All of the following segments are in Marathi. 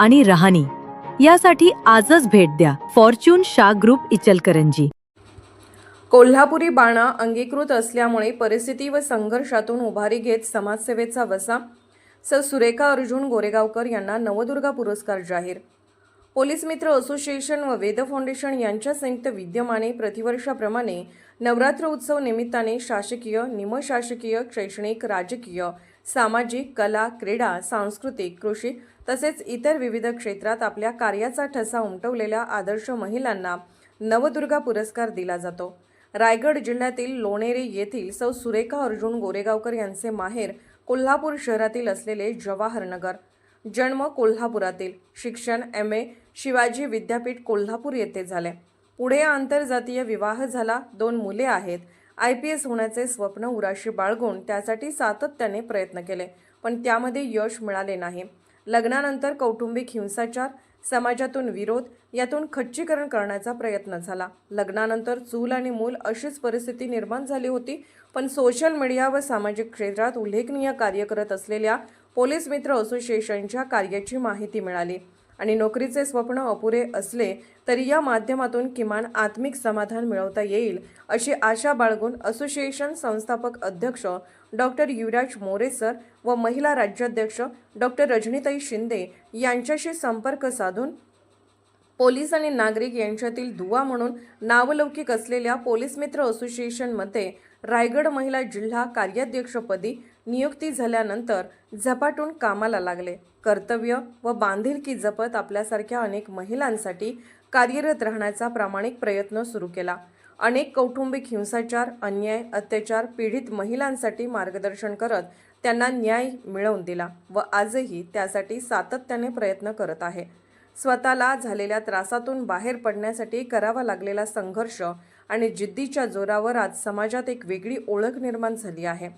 आणि रहाणी. यासाठी आजच भेट द्या. फॉर्च्यून शा ग्रुप इचलकरंजी. कोल्हापुरी बाणा अंगीकृत असल्यामुळे परिस्थिती व संघर्षातून उभारी घेत समाजसेवेचा वसा सर सुरेखा अर्जुन गोरेगावकर यांना नवदुर्गा पुरस्कार जाहीर. पोलीस मित्र असोसिएशन व वेद फाउंडेशन यांच्या संयुक्त विद्यमाने प्रतिवर्षाप्रमाणे नवरात्र उत्सव निमित्ताने शासकीय निमशासकीय शैक्षणिक राजकीय सामाजिक कला क्रीडा सांस्कृतिक कृषी तसेच इतर विविध क्षेत्रात आपल्या कार्याचा ठसा उमटवलेल्या आदर्श महिलांना नवदुर्गा पुरस्कार दिला जातो. रायगड जिल्ह्यातील लोणेरे येथील सौ सुरेखा अर्जुन गोरेगावकर यांचे माहेर कोल्हापूर शहरातील असलेले जवाहरनगर. जन्म कोल्हापुरातील. शिक्षण एम. ए. शिवाजी विद्यापीठ कोल्हापूर येथे झाले. पुढे आंतरजातीय विवाह झाला. दोन मुले आहेत. आय. पी. एस. होण्याचे स्वप्न उराशी बाळगून त्यासाठी सातत्याने प्रयत्न केले. पण त्यामध्ये यश मिळाले नाही. लग्नानंतर कौटुंबिक हिंसाचार समाजातून विरोध यातून खच्चीकरण करण्याचा प्रयत्न झाला. लग्नानंतर चूल आणि मूल अशीच परिस्थिती निर्माण झाली होती पण सोशल मीडिया व सामाजिक क्षेत्रात उल्लेखनीय कार्य करत असलेल्या पोलीस मित्र असोसिएशनच्या कार्याची माहिती मिळाली. आणि नोकरीचे स्वप्न अपुरे असले तरी या माध्यमातून किमान आत्मिक समाधान मिळवता येईल अशी आशा बाळगून असोसिएशन संस्थापक अध्यक्ष डॉक्टर युवराज मोरे सर व महिला राज्याध्यक्ष डॉक्टर रजनीताई शिंदे यांच्याशी संपर्क साधून पोलीस आणि नागरिक यांच्यातील दुवा म्हणून नावलौकिक असलेल्या पोलीस मित्र असोसिएशनमध्ये रायगड महिला जिल्हा कार्याध्यक्षपदी नियुक्ती झाल्यानंतर झपाटून कामाला लागले. कर्तव्य व बांधिलकी जपत आपल्यासारख्या अनेक महिलांसाठी कार्यरत राहण्याचा प्रामाणिक प्रयत्न सुरू केला. अनेक कौटुंबिक हिंसाचार अन्याय अत्याचार पीडित महिलांसाठी मार्गदर्शन करत त्यांना न्याय मिळवून दिला व आजही त्यासाठी सातत्याने प्रयत्न करत आहे. स्वतःला झालेल्या त्रासातून बाहेर पडण्यासाठी करावा लागलेला संघर्ष आणि जिद्दीच्या जोरावर आज समाजात एक वेगळी ओळख निर्माण झाली आहे.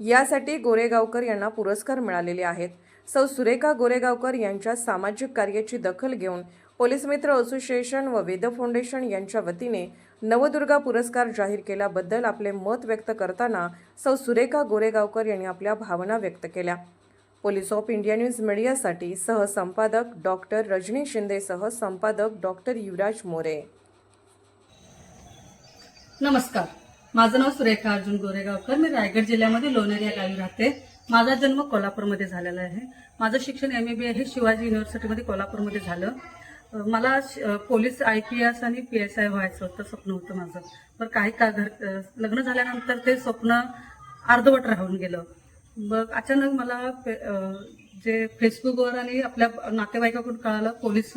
यासाठी गोरेगावकर यांना पुरस्कार मिळालेले आहेत. सौ. सुरेखा गोरेगावकर यांच्या सामाजिक कार्याची दखल घेऊन पोलीस मित्र असोसिएशन व वेद फाउंडेशन यांच्या वतीने नवदुर्गा पुरस्कार जाहीर केल्याबद्दल आपले मत व्यक्त करताना सौ. सुरेखा गोरेगावकर यांनी आपल्या भावना व्यक्त केल्या. पोलीस ऑफ इंडिया न्यूज मीडियासाठी सहसंपादक डॉक्टर रजनी शिंदेसह संपादक डॉक्टर युवराज मोरे. नमस्कार. माझं नाव सुरेखा अर्जुन गोरेगावकर. मी रायगड जिल्ह्यामध्ये लोणेर या गावी राहते. माझा जन्म कोल्हापूरमध्ये झालेला आहे. माझं शिक्षण एम ए बी हे शिवाजी युनिव्हर्सिटीमध्ये कोल्हापूरमध्ये झालं. मला पोलीस आय पी एस आणि पी एस आय व्हायचं होतं स्वप्न होतं माझं. पण काही का घर लग्न झाल्यानंतर ते स्वप्न अर्धवट राहून गेलं. मग अचानक मला जे फेसबुकवर आणि आपल्या नातेवाईकाकडून कळालं पोलीस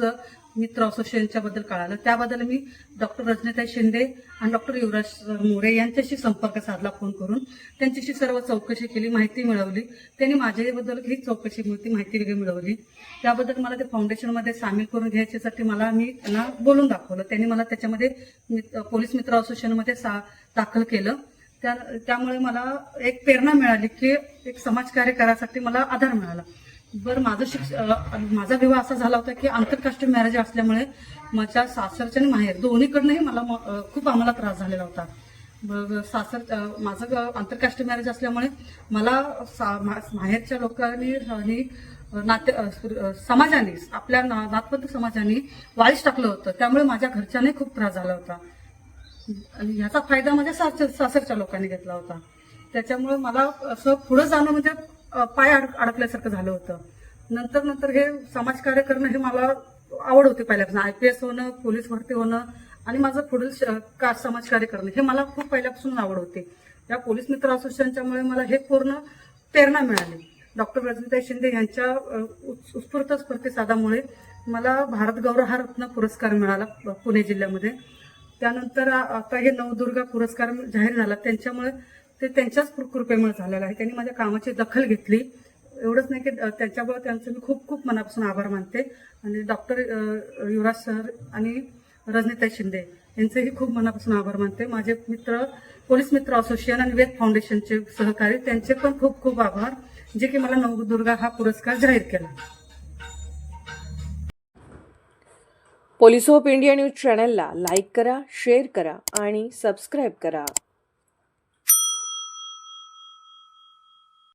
मित्र असोसिएशनच्या बद्दल कळालं. त्याबद्दल मी डॉक्टर रजनीताई शिंदे आणि डॉक्टर युवराज मोरे यांच्याशी संपर्क साधला फोन करून. त्यांच्याशी सर्व चौकशी केली माहिती मिळवली. त्यांनी माझ्याबद्दल ही चौकशी मिळती माहिती वगैरे मिळवली. त्याबद्दल मला ते फाउंडेशनमध्ये सामील करून घ्यायच्यासाठी मला मी त्यांना बोलून दाखवलं. त्यांनी मला त्याच्यामध्ये पोलीस मित्र असोसिएशनमध्ये सा दाखल केलं. त्या त्यामुळे मला एक प्रेरणा मिळाली की एक समाजकार्य करायसाठी मला आधार मिळाला. बरं माझं शिक्ष माझा विवाह असा झाला होता की आंतरराष्ट्रीय मॅरेज असल्यामुळे माझ्या सासरच्या आणि माहेर दोन्हीकडनंही मला म- खूप आम्हाला त्रास झालेला होता. मग सासर माझं ग- मॅरेज असल्यामुळे मला सा- मा- माहेरच्या लोकांनी आणि नाते समाजाने आपल्या ना- समाजाने वाळीस टाकलं होतं. त्यामुळे माझ्या घरच्यांनाही खूप त्रास झाला होता. आणि ह्याचा फायदा माझ्या सासर सासरच्या लोकांनी घेतला होता. त्याच्यामुळे मला असं पुढे जाणं म्हणजे पाय अडक अडकल्यासारखं झालं होतं. नंतर नंतर हे समाजकार्य करणं हे मला आवड होती पहिल्यापासून. आय पी एस होणं पोलीस भरती होणं आणि माझं पुढील श- का समाजकार्य करणं हे मला खूप पहिल्यापासून आवड होती. या पोलीस मित्र असोसिएशनच्यामुळे मला हे पूर्ण प्रेरणा मिळाली. डॉक्टर रजनीताई शिंदे यांच्या अ, उत्- उत्स्फूर्त प्रतिसादामुळे मला भारत गौरव हा रत्न पुरस्कार मिळाला पुणे जिल्ह्यामध्ये. त्यानंतर आता हे नवदुर्गा पुरस्कार जाहीर झाला. त्यांच्यामुळे ते त्यांच्याच कृपेमुळे झालेलं आहे. त्यांनी माझ्या कामाची दखल घेतली. एवढंच नाही की अ, त्यांच्यामुळे त्यांचं मी खूप खूप मनापासून आभार मानते. आणि डॉक्टर युवराज सर आणि रजनीताई शिंदे यांचेही खूप मनापासून आभार मानते. माझे मित्र पोलीस मित्र असोसिएशन आणि वेद फाउंडेशनचे सहकारी त्यांचे पण खूप खूप आभार. जे की मला नवदुर्गा हा पुरस्कार जाहीर केला. पोलीस ऑफ इंडिया न्यूज चॅनलला लाईक करा शेअर करा आणि सबस्क्राईब करा.